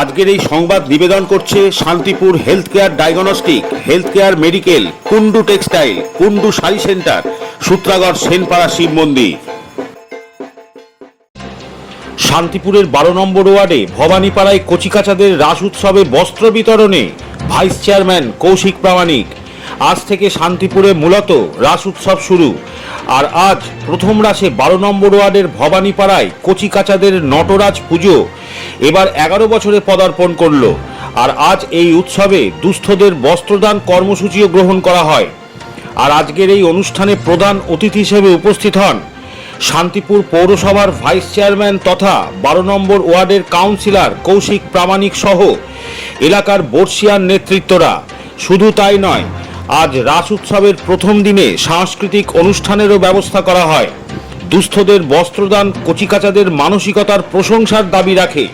আজকের এই সংবাদ নিবেদন করছে Shantipur health care diagnostic health care medical Kundu textile Kundu sari centre, Sutragarh Senpara Shiv Mandir. শান্তিপুরের বারো নম্বর ওয়ার্ডে ভবানীপাড়ায় কচিকাচাদের রাস উৎসবে বস্ত্র বিতরণে ভাইস চেয়ারম্যান কৌশিক প্রামাণিক। আজ থেকে শান্তিপুরে মূলত রাস উৎসব শুরু। আর আজ প্রথম রাসে বারো নম্বর ওয়ার্ডের ভবানীপাড়ায় কচিকাচাদের নটরাজ পুজো এবার এগারো বছরে পদার্পণ করল। আর আজ এই উৎসবে দুস্থদের বস্ত্রদান কর্মসূচিও গ্রহণ করা হয়। আর আজকের এই অনুষ্ঠানে প্রধান অতিথি হিসেবে উপস্থিত হন শান্তিপুর পৌরসভার ভাইস চেয়ারম্যান তথা বারো নম্বর ওয়ার্ডের কাউন্সিলর কৌশিক প্রামাণিক সহ এলাকার বর্ষিয়ান নেতৃত্বরা। শুধু তাই নয়, আজ রাস উৎসবের প্রথম দিনে সাংস্কৃতিক অনুষ্ঠানেরও ব্যবস্থা করা হয়। দুস্থদের বস্ত্রদান কচিকাচাদের মানসিকতার প্রশংসার দাবি রাখে।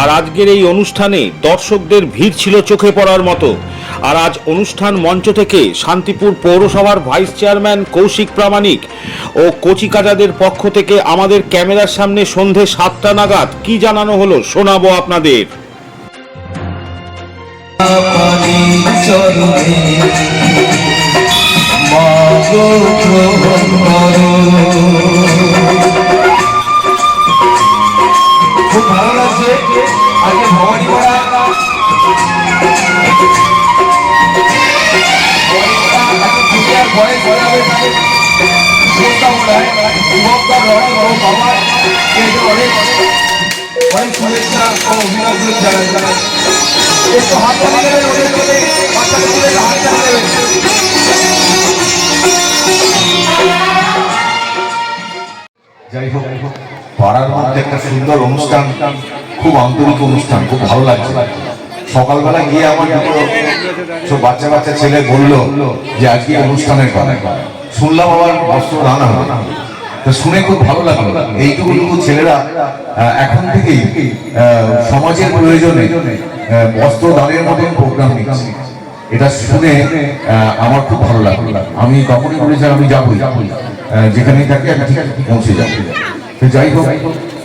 আর আজকের এই অনুষ্ঠানে দর্শকদের ভিড় ছিল চোখে পড়ার মতো। আর আজ অনুষ্ঠান মঞ্চ থেকে শান্তিপুর পৌরসভার ভাইস চেয়ারম্যান কৌশিক প্রামাণিক ও কচিকাচাদের পক্ষ থেকে আমাদের ক্যামেরার সামনে সন্ধে সাতটা নাগাদ কি জানানো হলো শোনাবো আপনাদের। খুব ভালো লাগছে আজকে ভবানী পাড়া বয়স হয়ে যাবে তাদের অনেক অনেক শুভেচ্ছা ও অভিনন্দন জানাই হাত চালিয়ে দেবেন ওদের মধ্যে বাচ্চাদের হাত চালিয়ে দেবেন পাড়ার মধ্যে একটা সুন্দর অনুষ্ঠান, খুব আন্তরিক অনুষ্ঠান, খুব ভালো লাগছে। সকালবেলা গিয়ে আমার দুটো বাচ্চা বাচ্চা ছেলে বলল যে আজকে অনুষ্ঠানের কথা। শুনলাম আবার বস্ত্র দান হবে। তো শুনে খুব ভালো লাগল। এইটুকু টুকু ছেলেরা এখন থেকেই সমাজের প্রয়োজনে বস্ত্র দানের মতন প্রোগ্রাম নিচ্ছে। এটা শুনে আমার খুব ভালো লাগল। আমি তখনই বলেছিলাম আমি যাবোই। আহ, যেখানেই থাকি আমি ঠিক পৌঁছে যাব। তো যাই হোক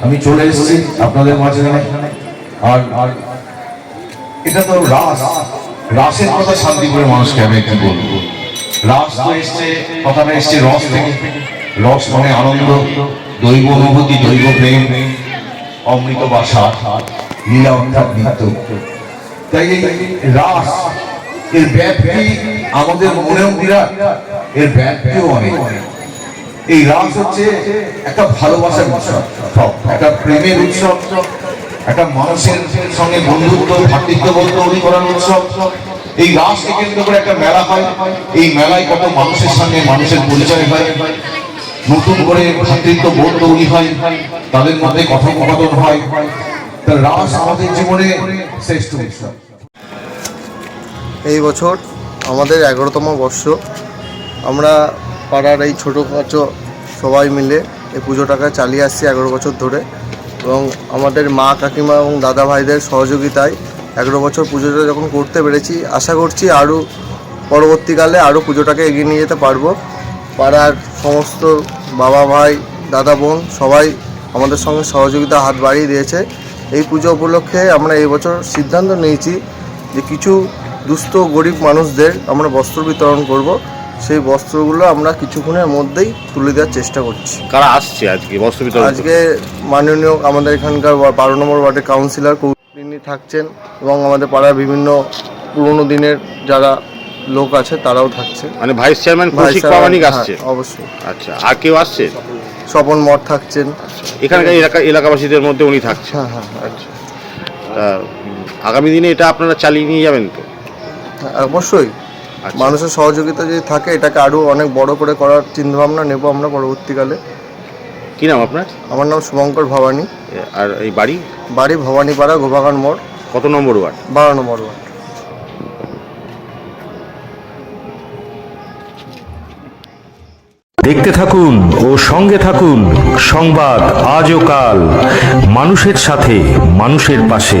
আমি চলে এসেছি আপনাদের মাঝে। আর আর এটা তো রাস। রাসের কথা শান্তিপুরের মানুষকে আমি কি বলব। রাস তো এসছে কথাটা এসছে রস থেকে। রস মানে আনন্দ দৈব অনুভূতি দৈব প্রেম অমৃত বাসা লীলা অর্থাৎ নিত্য। তাই রাস এর ব্যাপ্তি আমাদের মনেও বিরাট? এর ব্যাপ্তিও অনেক। এই রাস হচ্ছে একটা ভালোবাসার উৎসব। সব একটা প্রেমের উৎসব। একটা মানুষের সঙ্গে বন্ধুত্ব ভ্রাতৃত্ববোধ তৈরি করার উৎসব। এই রাসকে কেন্দ্র করে একটা মেলা হয়। এই মেলায় কত মানুষের সঙ্গে মানুষের পরিচয় হয়। নতুন করে ভ্রাতৃত্ব বোধ তৈরি হয়। তাদের মধ্যে কথোপকথন হয়। তা রাস আমাদের জীবনে শ্রেষ্ঠ উৎসব। এই বছর আমাদের এগারোতম বর্ষ। আমরা পাড়ার এই ছোটো খাটো সবাই মিলে এই পুজোটাকে চালিয়ে আসছি এগারো বছর ধরে এবং আমাদের মা কাকিমা এবং দাদা ভাইদের সহযোগিতায় এগারো বছর পুজোটা যখন করতে পেরেছি, আশা করছি আরও পরবর্তীকালে আরও পুজোটাকে এগিয়ে নিয়ে যেতে পারব। পাড়ার সমস্ত বাবা ভাই, দাদা বোন সবাই আমাদের সঙ্গে সহযোগিতা হাত বাড়িয়ে দিয়েছে। এই পুজো উপলক্ষে আমরা এই বছর সিদ্ধান্ত নিয়েছি যে কিছু দুস্থ গরিব মানুষদের আমরা বস্ত্র বিতরণ করব। সেই বস্ত্রগুলো আমরা কিছুক্ষণের মধ্যেই তুলে দেওয়ার চেষ্টা করছি। কারা আসছে আজকে বস্ত্র বিতরণ আজকে মাননীয় আমাদের এখানকার বারো নম্বর ওয়ার্ডের কাউন্সিলর তিনি থাকছেন এবং আমাদের পাড়ার বিভিন্ন পুরনো দিনের যারা লোক আছে তারাও থাকছে। মানে ভাইস চেয়ারম্যান কৌশিক প্রামাণিক হ্যাঁ, আসছে? অবশ্যই। আচ্ছা আর কেউ আসছে? স্বপন মঠ থাকছেন। এখানকার এলাকা এলাকাবাসীদের মধ্যে উনি থাকছেন। হ্যাঁ হ্যাঁ হ্যাঁ। আচ্ছা। আগামী দিনে এটা আপনারা চালিয়ে নিয়ে যাবেন তো? অবশ্যই। আচ্ছা। মানুষের সহযোগিতা যদি থাকে এটাকে আরও অনেক বড় করে করার চিন্তাভাবনা নেব আমরা পরবর্তীকালে। কি নাম আপনার? আমার নাম শুভঙ্কর ভবানী। আর এই বাড়ি? বাড়ি ভবানীপাড়া গোবাগান মোড়। কত নম্বর ওয়ার্ড? বারো নম্বর ওয়ার্ড। দেখতে থাকুন ও সঙ্গে থাকুন সংবাদ আজও কাল মানুষের সাথে মানুষের পাশে।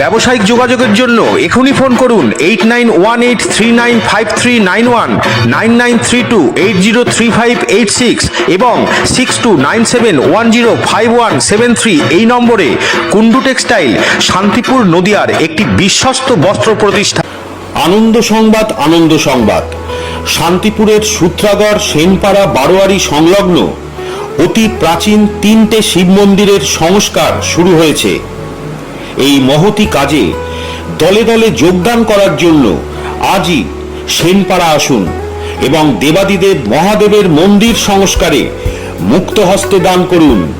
ব্যবসায়িক যোগাযোগের জন্য এখনই ফোন করুন eight nine one eight three nine five three nine one nine nine three two eight zero three five eight six এবং six two nine seven one zero five one seven three এই নম্বরে Kundu textile Shantipur নদিয়ার একটি বিশ্বস্ত বস্ত্র প্রতিষ্ঠান। আনন্দ সংবাদ আনন্দ সংবাদ। শান্তিপুরের সূত্রাগড়, সেনপাড়া, বারোয়ারি সংলগ্ন অতি প্রাচীন তিনটে শিব মন্দিরের সংস্কার শুরু হয়েছে। এই মহতি কাজে দলে দলে যোগদান করার জন্য আজই সেনপাড়া আসুন এবং দেবাদিদেব মহাদেবের মন্দির সংস্কারে মুক্ত হস্তে দান করুন।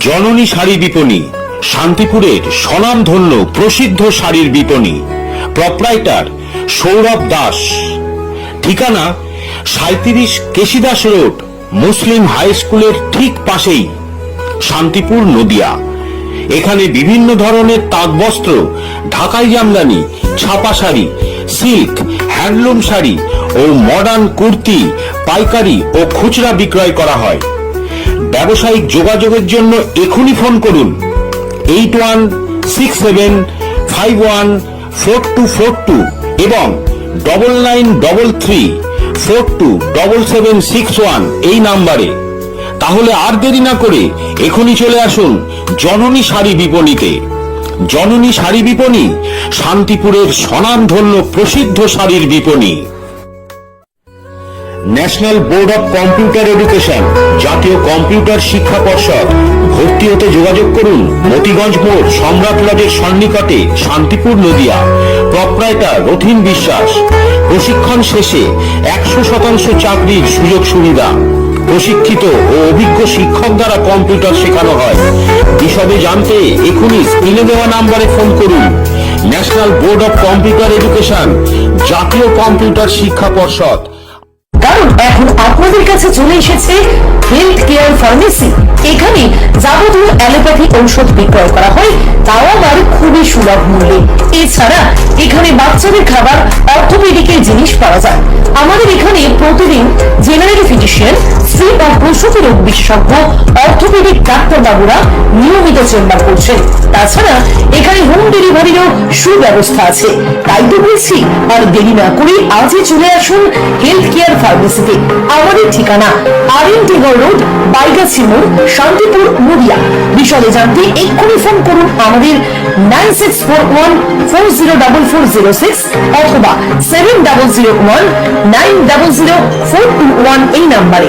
জননী শাড়ি বিপণী, শান্তিপুরের স্বনামধন্য প্রসিদ্ধ শাড়ির বিপণী, প্রপ্রাইটার সৌরভ দাস। ঠিকানা সাঁত্রিশ কেশিদাস রোড, মুসলিম হাই স্কুলের ঠিক পাশেই। শান্তিপুর নদিয়া। এখানে বিভিন্ন ধরনের তাঁত বস্ত্র ঢাকাই জামদানি, ছাপা শাড়ি, সিল্ক, হ্যান্ডলুম শাড়ি ও মডার্ন কুর্তি, পাইকারি ও খুচরা বিক্রয় করা হয়। ব্যবসায়িক যোগাযোগের জন্য এখনই ফোন করুন। Eight one six seven five one four two four two এবং double nine double three four two double seven six one এই নাম্বারে। তাহলে আর দেরি না করে এখনই চলে আসুন জননী শাড়ি বিপণীতে। জননী শাড়ি বিপণী, শান্তিপুরের স্বনামধন্য প্রসিদ্ধ শাড়ির বিপণী। National board of computer education, জাতীয় কম্পিউটার শিক্ষা পর্ষদ। ভর্তি হতে যোগাযোগ করুন মতিগঞ্জ মোড়, সম্রাট লজের সন্নিকটে, শান্তিপুর নদিয়া। প্রপ্রাইটার রথিন বিশ্বাস। প্রশিক্ষণ শেষে একশো শতাংশ চাকরির সুযোগ সুবিধা প্রশিক্ষিত ও অভিজ্ঞ শিক্ষক দ্বারা কম্পিউটার শেখানো হয়। বিশদে জানতে এখনই স্ক্রিনে দেওয়া নাম্বারে ফোন করুন। National board of computer education, জাতীয় কম্পিউটার শিক্ষা পর্ষদ। কারণ এখন আপনাদের কাছে চলে এসেছে হেলথ কেয়ার ফার্মেসি এখানে যাবতীয় অ্যালোপ্যাথি ঔষধ বিক্রয় করা হয়। তাও আবার খুবই সুলভ মূল্যে। এছাড়া এখানে বাচ্চাদের খাবার জিনিস পাওয়া যায়। আমাদের এখানে প্রতিদিন জেনারেল ফিজিশিয়ান, স্ত্রী প্রসূতি রোগ বিশেষজ্ঞ, অর্থোপেডিক নিয়মিত চেম্বার করছেন তাছাড়া এখানে হোম ডেলিভারিরও সুব্যবস্থা আছে। তাই তো বলছি, আর দেরি না করে আজই চলে আসুন হেলথ কেয়ার ফার্মেসিতে। আমাদের ঠিকানা আর এন রোড বাইগাছি মোড় শান্তিপুর, নদিয়া। বিশদে জানতে এক্ষুনি ফোন করুন আমাদের nine six four one four zero double four zero six অথবা seven double zero one nine double zero four two one এই নাম্বারে।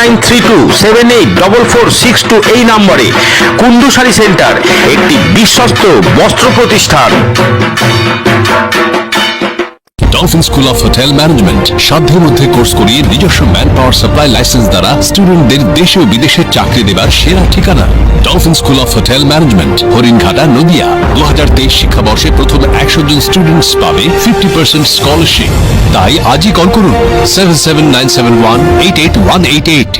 nine three two seven eight double four six two এই নম্বরে কুন্ডু শাড়ি সেন্টার, একটি বিশ্বস্ত বস্ত্র প্রতিষ্ঠান। Dolphin school of hotel management সাধ্যের মধ্যে কোর্স করিয়ে নিজস্ব ম্যান পাওয়ার সাপ্লাই লাইসেন্স দ্বারা স্টুডেন্টদের দেশে ও বিদেশে চাকরি দেবার সেরা ঠিকানা। Dolphin school of hotel management Haringhata, Nadia. দু হাজার তেইশ শিক্ষাবর্ষে প্রথম একশো জন স্টুডেন্টস পাবে ফিফটি পার্সেন্ট স্কলারশিপ তাই আজই কল করুন। Seven seven nine seven one eight eight one eight eight